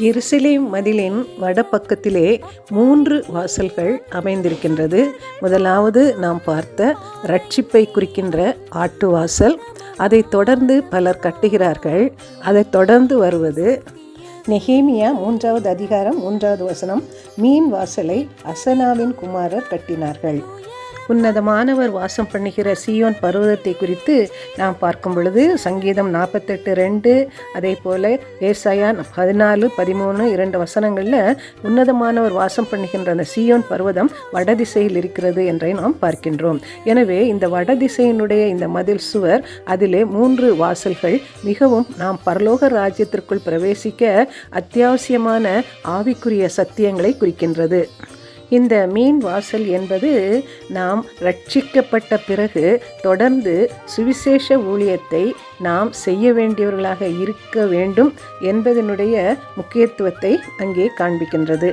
எருசலேம் மதிலின் வடபக்கத்திலே மூன்று வாசல்கள் அமைந்திருக்கின்றது. முதலாவது நாம் பார்த்த ரட்சிப்பை குறிக்கின்ற ஆட்டு வாசல். அதைத் தொடர்ந்து பலர் கட்டுகிறார்கள். அதைத் தொடர்ந்து வருவது நெஹேமியா மூன்றாவது அதிகாரம் மூன்றாவது வசனம். மீன் வாசலை அசனாவின் குமாரர் கட்டினார்கள். உன்னதமானவர் வாசம் பண்ணுகிற சியோன் பர்வதத்தை குறித்து நாம் பார்க்கும் பொழுது சங்கீதம் நாற்பத்தெட்டு ரெண்டு அதே போல் ஏசாயா பதினாலு பதிமூணு இரண்டு வசனங்களில் உன்னதமானவர் வாசம் பண்ணுகின்ற அந்த சியோன் பர்வதம் வடதிசையில் இருக்கிறது என்றை நாம் பார்க்கின்றோம். எனவே இந்த வடதிசையினுடைய இந்த மதில் சுவர் அதிலே மூன்று வாசல்கள் மிகவும் நாம் பரலோக ராஜ்யத்திற்குள் பிரவேசிக்க அத்தியாவசியமான ஆவிக்குரிய சத்தியங்களை குறிக்கின்றது. இந்த மீன் வாசல் என்பது நாம் ரட்சிக்கப்பட்ட பிறகு தொடர்ந்து சுவிசேஷ ஊழியத்தை நாம் செய்ய வேண்டியவர்களாக இருக்க வேண்டும் என்பதனுடைய முக்கியத்துவத்தை அங்கே காண்பிக்கின்றது.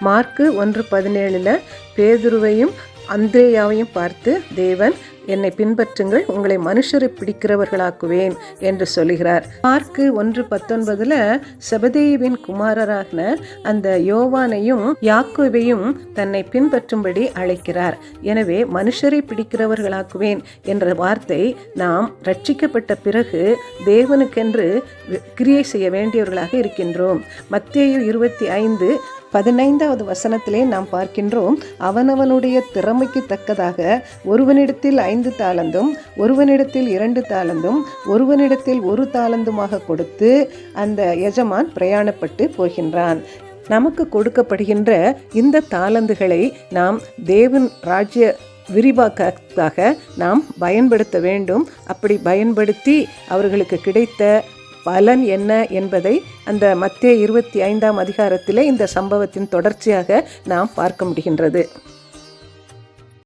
மார்க்கு ஒன்று பதினேழில் பேதுருவையும் அந்திரேயாவையும் பார்த்து தேவன் என்னை பின்பற்றுங்கள் உங்களை மனுஷரை பிடிக்கிறவர்களாக்குவேன் என்று சொல்கிறார் மார்க்கு ஒன்று பத்தொன்பதுல செபதேவின் குமாரரான அந்த யோவானையும் யாக்கோவையும் தன்னை பின்பற்றும்படி அழைக்கிறார். எனவே மனுஷரை பிடிக்கிறவர்களாக்குவேன் என்ற வார்த்தை நாம் ரட்சிக்கப்பட்ட பிறகு தேவனுக்கென்று கிரியை செய்ய வேண்டியவர்களாக இருக்கின்றோம். மத்தேயு இருபத்தி ஐந்து பதினைந்தாவது வசனத்திலே நாம் பார்க்கின்றோம் அவனவனுடைய திறமைக்கு தக்கதாக ஒருவனிடத்தில் ஐந்து தாளந்தும் ஒருவனிடத்தில் இரண்டு தாளந்தும் ஒருவனிடத்தில் ஒரு தாளந்துமாக கொடுத்து அந்த எஜமான் பிரயாணப்பட்டு போகின்றான். நமக்கு கொடுக்கப்படுகின்ற இந்த தாளந்துகளை நாம் தேவன் ராஜ்ய விரிவாக்கத்தாக நாம் பயன்படுத்த வேண்டும். அப்படி பயன்படுத்தி அவர்களுக்கு கிடைத்த பலன் என்ன என்பதை அந்த மத்திய இருபத்தி ஐந்தாம் அதிகாரத்திலே இந்த சம்பவத்தின் தொடர்ச்சியாக நாம் பார்க்க முடிகின்றது.